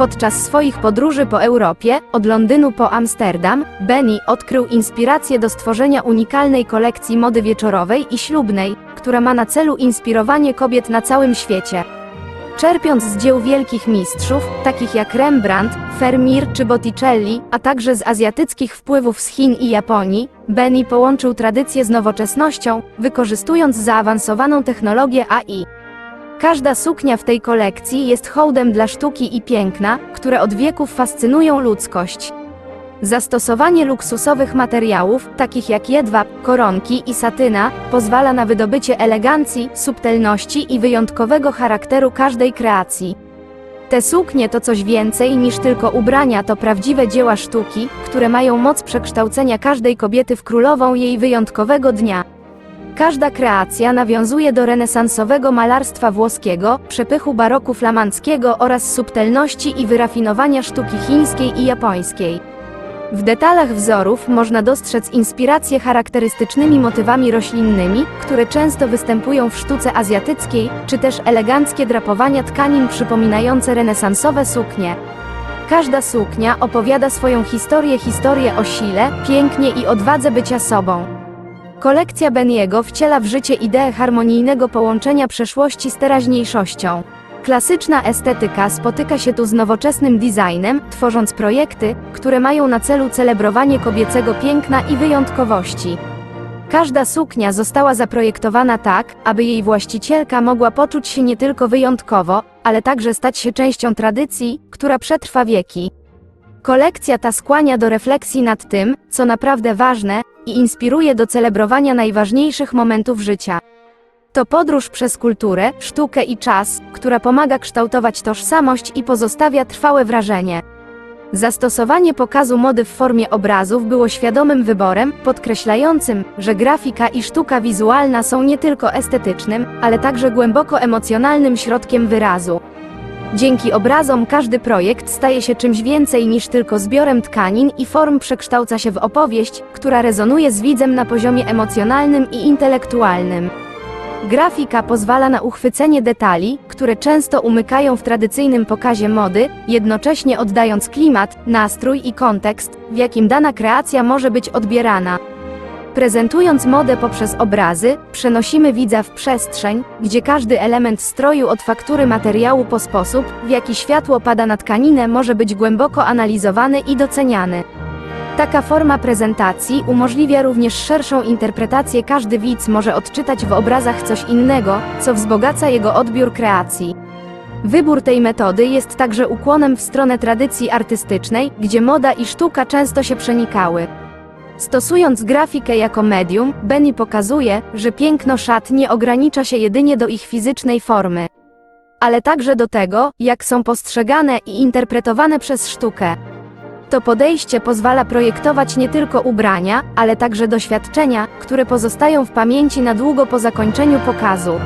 Podczas swoich podróży po Europie, od Londynu po Amsterdam, Benny odkrył inspirację do stworzenia unikalnej kolekcji mody wieczorowej i ślubnej, która ma na celu inspirowanie kobiet na całym świecie. Czerpiąc z dzieł wielkich mistrzów, takich jak Rembrandt, Vermeer czy Botticelli, a także z azjatyckich wpływów z Chin i Japonii, Benny połączył tradycję z nowoczesnością, wykorzystując zaawansowaną technologię AI. Każda suknia w tej kolekcji jest hołdem dla sztuki i piękna, które od wieków fascynują ludzkość. Zastosowanie luksusowych materiałów, takich jak jedwab, koronki i satyna, pozwala na wydobycie elegancji, subtelności i wyjątkowego charakteru każdej kreacji. Te suknie to coś więcej niż tylko ubrania, to prawdziwe dzieła sztuki, które mają moc przekształcenia każdej kobiety w królową jej wyjątkowego dnia. Każda kreacja nawiązuje do renesansowego malarstwa włoskiego, przepychu baroku flamandzkiego oraz subtelności i wyrafinowania sztuki chińskiej i japońskiej. W detalach wzorów można dostrzec inspiracje charakterystycznymi motywami roślinnymi, które często występują w sztuce azjatyckiej, czy też eleganckie drapowania tkanin przypominające renesansowe suknie. Każda suknia opowiada swoją historię, historię o sile, pięknie i odwadze bycia sobą. Kolekcja Beniego wciela w życie ideę harmonijnego połączenia przeszłości z teraźniejszością. Klasyczna estetyka spotyka się tu z nowoczesnym designem, tworząc projekty, które mają na celu celebrowanie kobiecego piękna i wyjątkowości. Każda suknia została zaprojektowana tak, aby jej właścicielka mogła poczuć się nie tylko wyjątkowo, ale także stać się częścią tradycji, która przetrwa wieki. Kolekcja ta skłania do refleksji nad tym, co naprawdę ważne, i inspiruje do celebrowania najważniejszych momentów życia. To podróż przez kulturę, sztukę i czas, która pomaga kształtować tożsamość i pozostawia trwałe wrażenie. Zastosowanie pokazu mody w formie obrazów było świadomym wyborem, podkreślającym, że grafika i sztuka wizualna są nie tylko estetycznym, ale także głęboko emocjonalnym środkiem wyrazu. Dzięki obrazom każdy projekt staje się czymś więcej niż tylko zbiorem tkanin i form przekształca się w opowieść, która rezonuje z widzem na poziomie emocjonalnym i intelektualnym. Grafika pozwala na uchwycenie detali, które często umykają w tradycyjnym pokazie mody, jednocześnie oddając klimat, nastrój i kontekst, w jakim dana kreacja może być odbierana. Prezentując modę poprzez obrazy, przenosimy widza w przestrzeń, gdzie każdy element stroju od faktury materiału po sposób, w jaki światło pada na tkaninę może być głęboko analizowany i doceniany. Taka forma prezentacji umożliwia również szerszą interpretację. Każdy widz może odczytać w obrazach coś innego, co wzbogaca jego odbiór kreacji. Wybór tej metody jest także ukłonem w stronę tradycji artystycznej, gdzie moda i sztuka często się przenikały. Stosując grafikę jako medium, Benny pokazuje, że piękno szat nie ogranicza się jedynie do ich fizycznej formy, ale także do tego, jak są postrzegane i interpretowane przez sztukę. To podejście pozwala projektować nie tylko ubrania, ale także doświadczenia, które pozostają w pamięci na długo po zakończeniu pokazu.